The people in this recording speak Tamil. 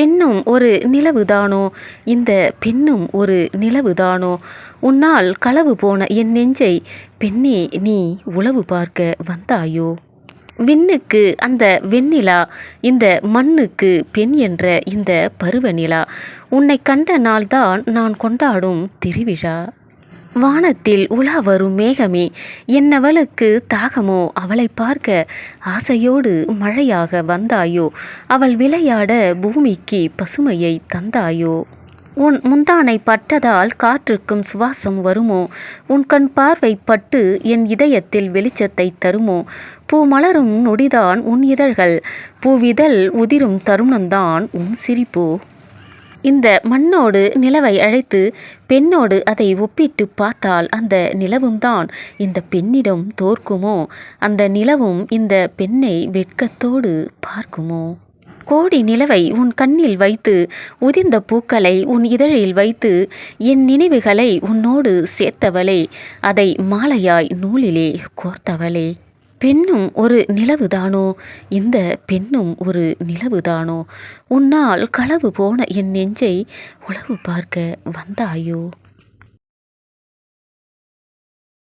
பெண்ணும் ஒரு நிலவுதானோ இந்த பெண்ணும் ஒரு நிலவுதானோ உன்னால் களவு போன என் நெஞ்சை பெண்ணே நீ உளவு பார்க்க வந்தாயோ? விண்ணுக்கு அந்த வெண்ணிலா இந்த மண்ணுக்கு பெண் என்ற இந்த பருவநிலா. உன்னை கண்ட நாள்தான் நான் கொண்டாடும் திருவிழா. வானத்தில் உலா வரும் மேகமே என்னவளுக்கு தாகமோ அவளை பார்க்க ஆசையோடு மழையாக வந்தாயோ அவள் விளையாட பூமிக்கு பசுமையை தந்தாயோ. உன் முந்தானை பட்டதால் காற்றுக்கும் சுவாசம் வருமோ? உன் கண் பார்வை பட்டு என் இதயத்தில் வெளிச்சத்தை தருமோ? பூ மலரும் நொடிதான் உன் இதழ்கள் பூவிதழ் உதிரும் தருணம்தான் உன் சிரிப்போ? இந்த மண்ணோடு நிலவை அழைத்து பெண்ணோடு அதை ஒப்பிட்டு பார்த்தால் அந்த நிலவும் தான் இந்த பெண்ணிடம் தோற்குமோ? அந்த நிலவும் இந்த பெண்ணை வெட்கத்தோடு பார்க்குமோ? கோடி நிலவை உன் கண்ணில் வைத்து உதிர்ந்த பூக்களை உன் இதழில் வைத்து என் நினைவுகளை உன்னோடு சேர்த்தவளே அதை மாலையாய் நூலிலே கோர்த்தவளே. பெண்ணும் ஒரு நிலவுதானோ? இந்த பெண்ணும் ஒரு நிலவுதானோ? உன்னால் களவு போன என் நெஞ்சை உளவு பார்க்க வந்தாயோ?